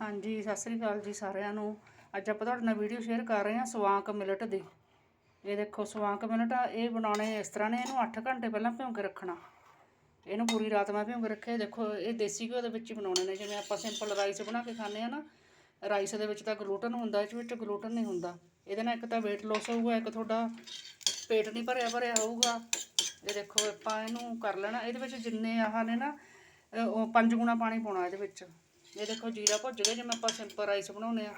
ਹਾਂਜੀ, ਸਤਿ ਸ੍ਰੀ ਅਕਾਲ ਜੀ ਸਾਰਿਆਂ ਨੂੰ। ਅੱਜ ਆਪਾਂ ਤੁਹਾਡੇ ਨਾਲ ਵੀਡੀਓ ਸ਼ੇਅਰ ਕਰ ਰਹੇ ਹਾਂ ਸਵਾਂਕ ਮਿਲਟ ਦੀ। ਇਹ ਦੇਖੋ, ਸਵਾਂਕ ਮਿਲਟ ਆ, ਇਹ ਬਣਾਉਣੇ ਇਸ ਤਰ੍ਹਾਂ ਨੇ, ਇਹਨੂੰ 8 ਘੰਟੇ ਪਹਿਲਾਂ ਭਿਉਂ ਕੇ ਰੱਖਣਾ। ਇਹਨੂੰ ਪੂਰੀ ਰਾਤ ਮੈਂ ਭਿਉਂ ਕੇ ਰੱਖਿਆ ਦੇਖੋ, ਇਹ ਦੇਸੀ ਘਿਓ ਦੇ ਵਿੱਚ ਹੀ ਬਣਾਉਣੇ ਨੇ। ਜਿਵੇਂ ਆਪਾਂ ਸਿੰਪਲ ਰਾਈਸ ਬਣਾ ਕੇ ਖਾਂਦੇ ਆ ਨਾ ਰਾਈਸ ਦੇ ਵਿੱਚ ਤਾਂ ਗਲੂਟਨ ਹੁੰਦਾ ਇਹ ਵਿੱਚ ਗਲੂਟਨ ਨਹੀਂ ਹੁੰਦਾ। ਇਹਦੇ ਨਾਲ ਇੱਕ ਤਾਂ weight loss ਹੋਊਗਾ, ਇੱਕ ਤੁਹਾਡਾ ਪੇਟ ਨਹੀਂ ਭਰਿਆ ਭਰਿਆ ਹੋਊਗਾ। ਇਹ ਦੇਖੋ, ਆਪਾਂ ਇਹਨੂੰ ਕਰ ਲੈਣਾ। ਇਹਦੇ ਵਿੱਚ ਜਿੰਨੇ ਆਹ ਨੇ ਨਾ ਉਹ ਪੰਜ ਗੁਣਾ ਪਾਣੀ ਪਾਉਣਾ ਇਹਦੇ ਵਿੱਚ। ਇਹ ਦੇਖੋ ਜੀਰਾ ਭੁੱਜ ਗਿਆ, ਜਿਵੇਂ ਆਪਾਂ ਸਿੰਪਲ ਰਾਈਸ ਬਣਾਉਨੇ ਆ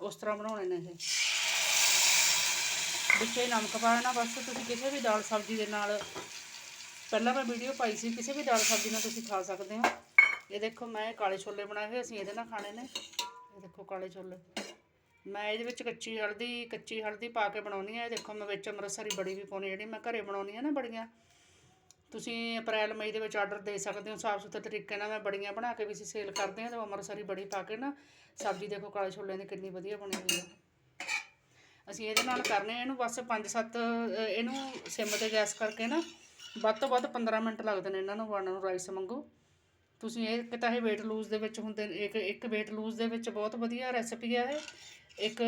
ਉਸ ਤਰ੍ਹਾਂ ਬਣਾਉਣੇ ਨੇ ਇਹ। ਵਿੱਚੇ ਨਮਕ ਪਾ ਲੈਣਾ ਬਸ, ਤੁਸੀਂ ਕਿਸੇ ਵੀ ਦਾਲ ਸਬਜ਼ੀ ਦੇ ਨਾਲ, ਪਹਿਲਾਂ ਮੈਂ ਵੀਡੀਓ ਪਾਈ ਸੀ, ਕਿਸੇ ਵੀ ਦਾਲ ਸਬਜ਼ੀ ਨਾਲ ਤੁਸੀਂ ਖਾ ਸਕਦੇ ਹੋ। ਇਹ ਦੇਖੋ, ਮੈਂ ਕਾਲੇ ਛੋਲੇ ਬਣਾਏ ਹੋਏ, ਅਸੀਂ ਇਹਦੇ ਨਾਲ ਖਾਣੇ ਨੇ। ਇਹ ਦੇਖੋ ਕਾਲੇ ਛੋਲੇ। ਮੈਂ ਇਹਦੇ ਵਿੱਚ ਕੱਚੀ ਹਲਦੀ ਕੱਚੀ ਹਲਦੀ ਪਾ ਕੇ ਬਣਾਉਣੀ ਹੈ। ਇਹ ਦੇਖੋ, ਮੈਂ ਵਿੱਚ ਅੰਮ੍ਰਿਤਸਰੀ ਬੜੀ ਵੀ ਪਾਉਣੀ ਜਿਹੜੀ ਮੈਂ ਘਰੇ ਬਣਾਉਣੀ ਹੈ ਨਾ ਬੜੀਆਂ। ਤੁਸੀਂ ਅਪ੍ਰੈਲ, ਮਈ ਦੇ ਵਿੱਚ ਆਰਡਰ ਦੇ ਸਕਦੇ ਹੋ, ਸਾਫ਼ ਸੁਥਰੇ ਤਰੀਕੇ ਨਾਲ। ਮੈਂ ਬੜੀਆਂ ਬਣਾ ਕੇ ਵੀ ਅਸੀਂ ਸੇਲ ਕਰਦੇ ਹਾਂ ਤੇ ਅੰਮ੍ਰਿਤਸਰੀ ਬੜੀ ਪਾ ਕੇ ਨਾ, ਸਬਜ਼ੀ ਦੇਖੋ ਕਾਲੇ ਛੋਲਿਆਂ ਦੀ ਕਿੰਨੀ ਵਧੀਆ ਬਣੀ ਹੋਈ ਹੈ। ਅਸੀਂ ਇਹਦੇ ਨਾਲ ਕਰਨੇ ਆ, ਇਹਨੂੰ ਬਸ 5-7 ਇਹਨੂੰ ਸਿਮ ਤੇ ਗੈਸ ਕਰਕੇ ਨਾ, ਵੱਧ ਤੋਂ ਵੱਧ 15 ਮਿੰਟ ਲੱਗਦੇ ਨੇ ਇਹਨਾਂ ਨੂੰ ਬਣਨ ਨੂੰ ਰਾਈਸ ਵਾਂਗੂ। ਤੁਸੀਂ ਇਹ ਇੱਕ ਤਾਂ ਇਹ weight lose ਦੇ ਵਿੱਚ ਹੁੰਦੇ ਨੇ, ਇੱਕ ਇੱਕ weight lose ਦੇ ਵਿੱਚ ਬਹੁਤ ਵਧੀਆ ਰੈਸਪੀ ਹੈ ਇਹ। ਇੱਕ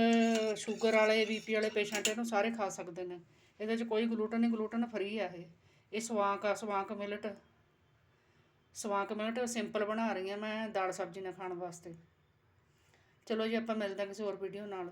ਸ਼ੂਗਰ ਵਾਲੇ ਬੀਪੀ ਵਾਲੇ ਪੇਸ਼ੈਂਟ ਇਹਨੂੰ ਸਾਰੇ ਖਾ ਸਕਦੇ ਨੇ। ਇਹਦੇ 'ਚ ਕੋਈ ਗਲੂਟਨ ਨਹੀਂ ਗਲੂਟਨ ਫਰੀ ਆ ਇਹ। ਇਹ ਸਵਾਂਕ ਆ, sawank millet. Sawank millet simple ਬਣਾ ਰਹੀ ਹਾਂ ਮੈਂ ਦਾਲ ਸਬਜ਼ੀ ਨਾਲ ਖਾਣ ਵਾਸਤੇ। ਚਲੋ ਜੀ, ਆਪਾਂ ਮਿਲਦੇ ਹਾਂ ਕਿਸੇ ਹੋਰ ਵੀਡੀਓ ਨਾਲ।